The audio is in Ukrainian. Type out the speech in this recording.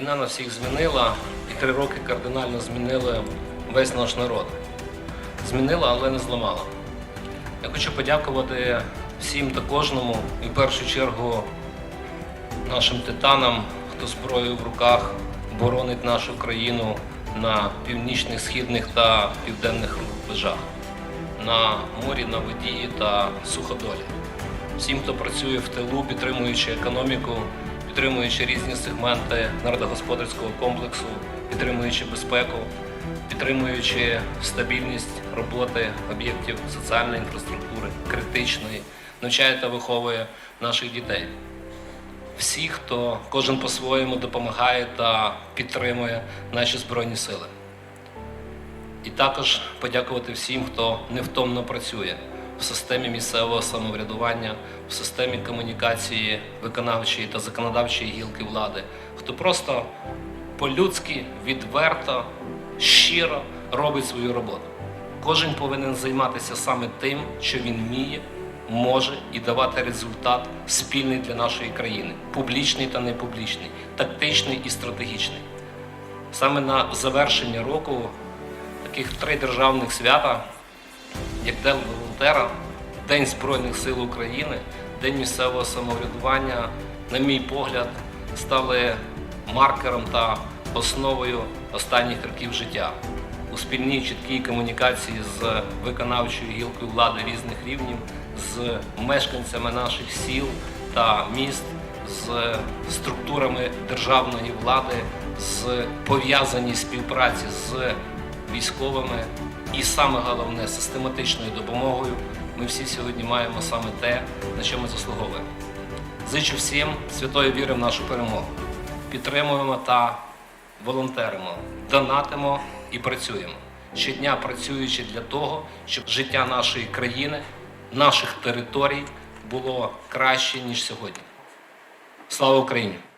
нас всіх змінила, і три роки кардинально змінили весь наш народ. Змінила, але не зламала. Я хочу подякувати всім та кожному, і в першу чергу нашим титанам, хто зброєю в руках боронить нашу країну на північних, східних та південних рубежах, на морі, на воді та суходолі. Всім, хто працює в тилу, підтримуючи економіку, підтримуючи різні сегменти народогосподарського комплексу, підтримуючи безпеку, підтримуючи стабільність роботи об'єктів соціальної інфраструктури, критичної, навчає та виховує наших дітей. Всі, хто кожен по-своєму допомагає та підтримує наші збройні сили. І також подякувати всім, хто невтомно працює в системі місцевого самоврядування, в системі комунікації виконавчої та законодавчої гілки влади, хто просто по-людськи, відверто, щиро робить свою роботу. Кожен повинен займатися саме тим, що він вміє, може і давати результат спільний для нашої країни, публічний та непублічний, тактичний і стратегічний. Саме на завершення року таких три державних свята, як День волонтера, День Збройних сил України, День місцевого самоврядування, на мій погляд, стали маркером та основою останніх років життя. У спільній чіткій комунікації з виконавчою гілкою влади різних рівнів, з мешканцями наших сіл та міст, з структурами державної влади, з пов'язаній співпраці з військовими і саме головне систематичною допомогою. Ми всі сьогодні маємо саме те, на що ми заслуговуємо. Зичу всім святої віри в нашу перемогу. Підтримуємо та волонтеримо, донатимо і працюємо. Щодня працюючи для того, щоб життя нашої країни, наших територій було краще, ніж сьогодні. Слава Україні!